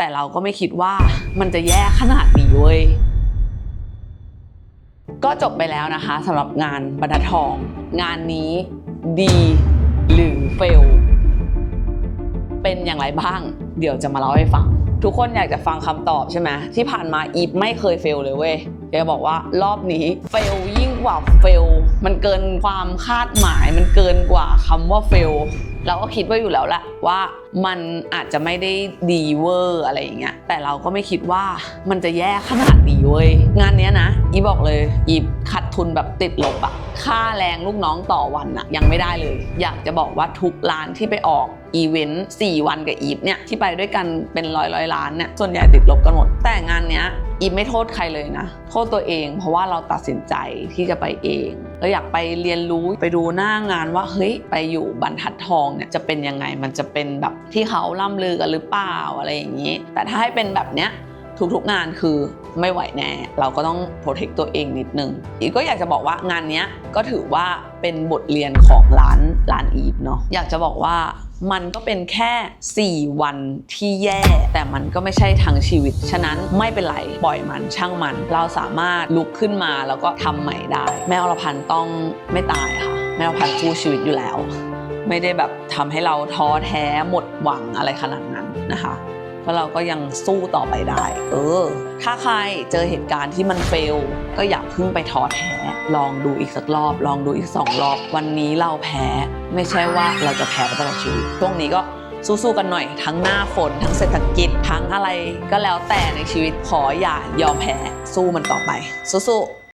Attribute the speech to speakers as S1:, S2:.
S1: แต่เราก็ไม่คิดว่ามันจะแย่ขนาดนี้เว้ย ก็จบไปแล้วนะคะสำหรับงานบรรทัดทอง งานนี้ดีหรือเฟล เป็นอย่างไรบ้าง เดี๋ยวจะมาเล่าให้ฟัง ทุกคนอยากจะฟังคำตอบใช่ไหมที่ผ่านมาอีฟไม่เคยเฟลเลยเว้ยอยากจะบอกว่ารอบนี้เฟลยิ่งกว่าเฟลมันเกินความคาดหมาย มันเกินกว่าคำว่าเฟล เราก็คิดไว้อยู่แล้วแหละว่ามันอาจจะไม่ได้ดีเวอร์อะไรอย่างเงี้ยแต่เราก็ไม่คิดว่ามันจะแย่ขนาดนี้เว้ยงานเนี้ยนะอีบอกเลยอีขาดทุนแบบติดลบอะค่าแรงลูกน้องต่อวันอะยังไม่ได้เลย อยากจะบอกว่าทุกร้านที่ไปออกอีเวนต์4วันกับอีฟเนี่ยที่ไปด้วยกันเป็นร้อยร้อยๆร้านเนี่ยส่วนใหญ่ติดลบกันหมดแต่งานเนี้ย อีไม่โทษใครเลยนะ โทษตัวเอง เพราะว่าเราตัดสินใจที่จะไปเองเราอยากไปเรียนรู้ไปดูหน้างานว่าเฮ้ยไปอยู่บรรทัดทองเนี่ยจะเป็นยังไงมันจะเป็นแบบที่เขาล่ำลือกันหรือเปล่าอะไรอย่างนี้ แต่ถ้าให้เป็นแบบเนี้ยทุกๆงานคือไม่ไหวแน่ เราก็ต้องโปรเทคตัวเองนิดนึงอีฟก็อยากจะบอกว่างานเนี้ยก็ถือว่า เป็นบทเรียนของร้านร้านอีฟเนาะอยากจะบอกว่ามันก็เป็นแค่ 4 วันที่แย่ แต่มันก็ไม่ใช่ทั้งชีวิต ฉะนั้นไม่เป็นไร ปล่อยมันช่างมัน เราสามารถลุกขึ้นมาแล้วก็ทำใหม่ได้ แม่อรพันธ์ต้องไม่ตายค่ะ แม่อรพันธ์สู้ชีวิตอยู่แล้ว ไม่ได้แบบทำให้เราท้อแท้หมดหวังอะไรขนาดนั้นนะคะ เพราะเราก็ยังสู้ต่อไปได้ เออ ถ้าใครเจอเหตุการณ์ที่มันเฟล ก็อย่าเพิ่งไปท้อแท้ ลองดูอีกสักรอบ ลองดูอีกสองรอบ วันนี้เราแพ้ ไม่ใช่ว่าเราจะแพ้ตลอดชีวิต ช่วงนี้ก็สู้ๆกันหน่อย ทั้งหน้าฝน ทั้งเศรษฐกิจ ทั้งอะไรก็แล้วแต่ในชีวิตขออย่ายอมแพ้ สู้มันต่อไป สู้ๆ